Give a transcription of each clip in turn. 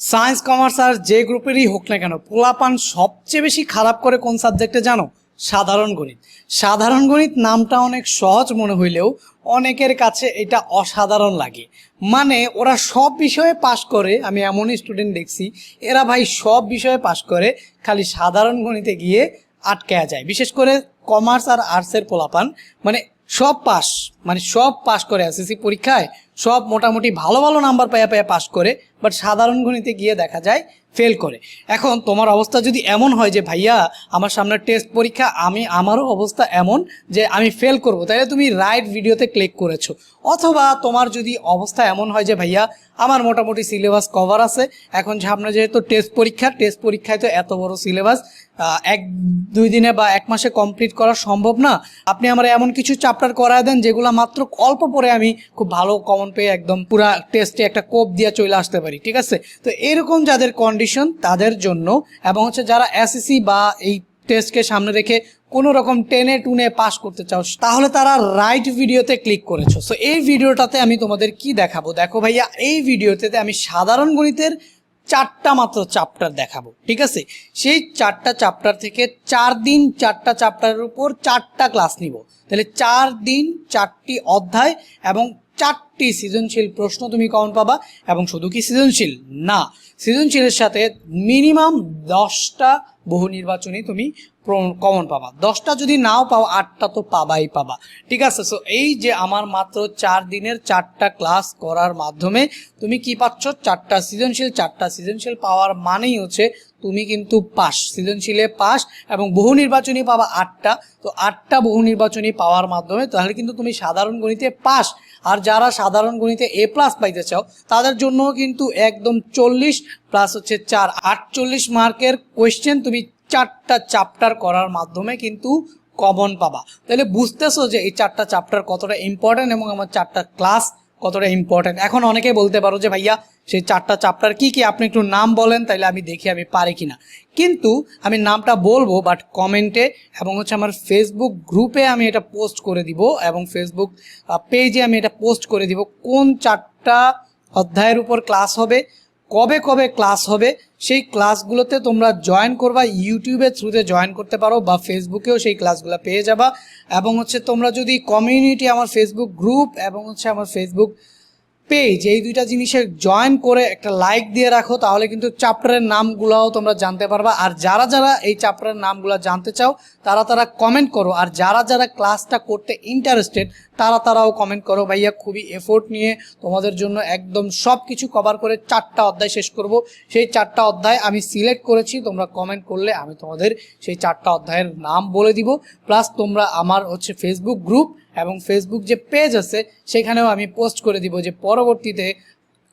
Science commerce আর যে গ্রুপেরই হোক না কেন, পোলাপান সবচেয়ে বেশি খারাপ করে কোন সাবজেক্টে জানো? সাধারণ গণিত। সাধারণ গণিত নামটা অনেক সহজ মনে হইলেও অনেকের কাছে এটা অসাধারণ লাগে। মানে ওরা সব বিষয়ে পাশ করে, আমি এমনই স্টুডেন্ট দেখছি, এরা ভাই সব বিষয়ে পাশ করে, খালি সাধারণ গণিতে গিয়ে আটকে যায়। বিশেষ করে কমার্স আর আর্টসের পোলাপান মানে সব পাস মানে সব পাস করে এসএসসি পরীক্ষায়, সব মোটামুটি ভালো ভালো নাম্বার পাইয়া পাইয়া পাস করে বাট সাধারণ গণিতে গিয়ে দেখা যায় ফেল করে। এখন তোমার অবস্থা যদি এমন হয় যে, ভাইয়া, আমার সামনে টেস্ট পরীক্ষা, আমি, আমারও অবস্থা এমন যে, আমি ফেল করব, তাহলে তুমি রাইট ভিডিওতে ক্লিক করেছ। অথবা তোমার যদি অবস্থা এমন হয় যে, ভাইয়া, আমার মোটামুটি সিলেবাস কভার আছে, এখন সামনে যেহেতু টেস্ট পরীক্ষা টেস্ট পরীক্ষায় তো এত বড় সিলেবাস এক, দুই দিনে বা এক মাসে কমপ্লিট করা সম্ভব না। আপনি আমার এমন কিছু চ্যাপ্টার করায় দেন যেগুলো মাত্র অল্প পরে আমি খুব ভালো কমন পেয়ে একদম পুরা টেস্টে একটা কোপ দিয়ে চলে আসতে পারি, ঠিক আছে? তো এরকম যাদের কন্ডিশন তাদের জন্য এবং হচ্ছে যারা এসএসসি বা এই টেস্টকে সামনে রেখে কোনো রকম টেনে টুনে পাস করতে চাও, তাহলে তারা রাইট ভিডিওতে ক্লিক করেছ। সো এই ভিডিওটাতে আমি তোমাদের কি দেখাবো? দেখো ভাইয়া, এই ভিডিওতে আমি সাধারণ গণিতের চারটা মাত্র চ্যাপ্টার দেখাবো, ঠিক আছে? সেই চারটা চ্যাপ্টার থেকে চার দিন চারটা চ্যাপ্টারের উপর চারটা ক্লাস নিব। তাহলে চার দিন চারটি অধ্যায় এবং চারটি সৃজনশীল প্রশ্ন তুমি কমন পাবা এবং শুধু কি সৃজনশীল? না। সৃজনশীলের সাথে মিনিমাম দশটা বহু নির্বাচনী তুমি কমন পাবা। দশটা যদি নাও পাও, আটটা তো পাবাই পাবা। ঠিক আছে? সো এই যে আমার মাত্র চার দিনের চারটা ক্লাস করার মাধ্যমে তুমি কি পাচ্ছ? চারটা সৃজনশীল চারটা সৃজনশীল পাওয়ার মানেই হচ্ছে তুমি কিন্তু পাস। সৃজনশীলে পাস এবং বহু নির্বাচনী পাবা আটটা। তো আটটা বহু নির্বাচনী পাওয়ার মাধ্যমে তাহলে কিন্তু তুমি সাধারণ গণিতে পাস। আর যারা সাধারণ গণিতে এ প্লাস পাইতে চাও, তাদের জন্য কিন্তু একদম চল্লিশ প্লাস হচ্ছে চার। আটচল্লিশ মার্কের কোয়েশ্চেন তুমি চারটা চ্যাপ্টার করার মাধ্যমে কিন্তু কমন পাবা। তাহলে বুঝতেছো যে এই চারটা চ্যাপ্টার কতটা ইম্পর্টেন্ট এবং আমার চারটা ক্লাস কতটা ইম্পর্টেন্ট এখন অনেকে বলতে পারো যে, ভাইয়া, সেই চারটা চ্যাপ্টার কি কি? আপনি একটু নাম বলেন, তাইলে আমি দেখি আমি পারি কিনা। কিন্তু আমি নামটা বলব বাট কমেন্টে এবং হচ্ছে আমার ফেসবুক গ্রুপে আমি এটা পোস্ট করে দিব এবং ফেসবুক পেজে আমি এটা পোস্ট করে দিব কোন চারটা অধ্যায়ের উপর ক্লাস হবে। কবে কবে ক্লাস হবে, সেই ক্লাসগুলোতে তোমরা জয়েন করবা ইউটিউবের থ্রুতে জয়েন করতে পারো বা ফেসবুকেও সেই ক্লাসগুলো পেয়ে যাবা। এবং হচ্ছে তোমরা যদি কমিউনিটি আমার ফেসবুক গ্রুপ এবং হচ্ছে আমার ফেসবুক পেজ এই দুইটা জিনিসে জয়েন করে একটা লাইক দিয়ে রাখো, তাহলে কিন্তু চ্যাপ্টারের নামগুলোও তোমরা জানতে পারবা। আর যারা যারা এই চ্যাপ্টারের নামগুলো জানতে চাও, তারা তারা কমেন্ট করো। আর যারা যারা ক্লাসটা করতে ইন্টারেস্টেড তারা তারাও কমেন্ট করো। ভাইয়া, খুবই এফোর্ট নিয়ে তোমাদের জন্য একদম সব কিছু কভার করে চারটা অধ্যায় শেষ করব। সেই চারটা অধ্যায় আমি সিলেক্ট করেছি, তোমরা কমেন্ট করলে আমি তোমাদের সেই চারটা অধ্যায়ের নাম বলে দিব। প্লাস তোমরা আমার হচ্ছে ফেসবুক গ্রুপ এবং ফেসবুক যে পেজ আছে, সেখানেও আমি পোস্ট করে দিব যে পরবর্তীতে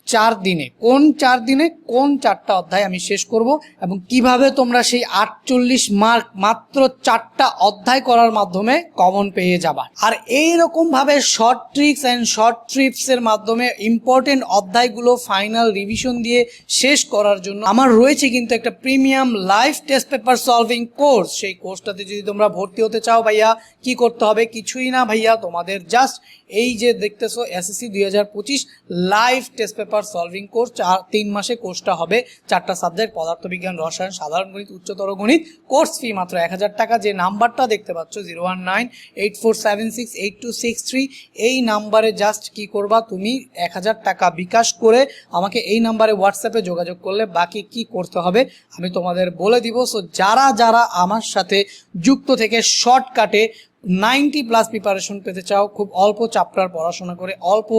চার দিনে। কোন চার দিনে, কোন চারটা অধ্যায় আমি শেষ করব এবং কীভাবে তোমরা সেই আটচল্লিশ মার্ক মাত্র চারটা অধ্যায় করার মাধ্যমে কমন পেয়ে যাবা। আর এই ভাবে short tricks and short tips এর মাধ্যমে ইম্পর্টেন্ট অধ্যায়গুলো ফাইনাল রিভিশন দিয়ে শেষ করার জন্য আমার রয়েছে কিন্তু একটা premium live test paper solving course সেই কোর্সটাতে যদি তোমরা ভর্তি হতে চাও ভাইয়া, কি করতে হবে কিছুই না ভাইয়া, তোমাদের জাস্ট এই যে দেখতেছো এসএসসি দুই live test paper solving course চার, তিন মাসে কোর্সটা হবে। চারটা সাবজেক্ট পদার্থবিজ্ঞান, রসায়ন, সাধারণ গণিত, উচ্চতর গণিত। কোর্স ফি মাত্র এক হাজার টাকা। যে নাম্বারটা দেখতে পাচ্ছ zero one nine eight four seven six eight two six three এই নাম্বারে জাস্ট কি করবা? তুমি এক হাজার টাকা বিকাশ করে আমাকে এই নাম্বারে হোয়াটসঅ্যাপে যোগাযোগ করলে বাকি কি করতে হবে আমি তোমাদের বলে দিব। সো যারা যারা আমার সাথে যুক্ত থেকে শর্টকাটে নাইনটি প্লাস প্রিপারেশন পেতে চাও, খুব অল্প চ্যাপ্টার পড়াশোনা করে, অল্প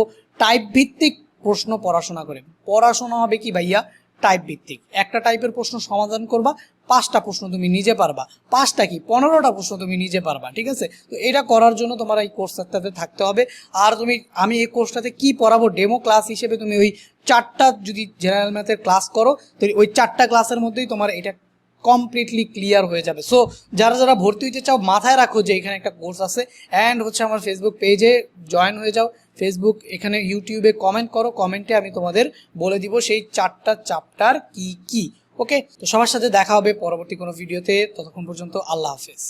টাইপ ভিত্তিক প্রশ্ন পড়াশোনা করে পড়াশোনা হবে কি ভাইয়া? টাইপ ভিত্তিক। একটা টাইপের প্রশ্ন সমাধান করবা, পাঁচটা প্রশ্ন তুমি নিজে পারবা। পাঁচটা কি? পনেরোটা প্রশ্ন তুমি নিজে পারবা, ঠিক আছে? তো এটা করার জন্য তোমার এই কোর্সটাতে থাকতে হবে। আর তুমি, আমি এই কোর্সটাতে কি পড়াবো? ডেমো ক্লাস হিসেবে তুমি ওই চারটা যদি জেনারেল ম্যাথের ক্লাস করো তো ওই চারটা ক্লাসের মধ্যেই তোমার এটা কমপ্লিটলি ক্লিয়ার হয়ে যাবে। সো যারা যারা ভর্তি হইতে চাও, মাথায় রাখো যে এখানে একটা কোর্স আছে। অ্যান্ড হচ্ছে আমার ফেসবুক পেজে জয়েন হয়ে যাও। ফেসবুক এখানে ইউটিউবে কমেন্ট করো কমেন্টে আমি তোমাদের বলে দিব সেই চারটা চ্যাপ্টার কি কি ওকে তো সবার সাথে দেখা হবে পরবর্তী কোনো ভিডিওতে ততক্ষণ পর্যন্ত আল্লাহ হাফেজ।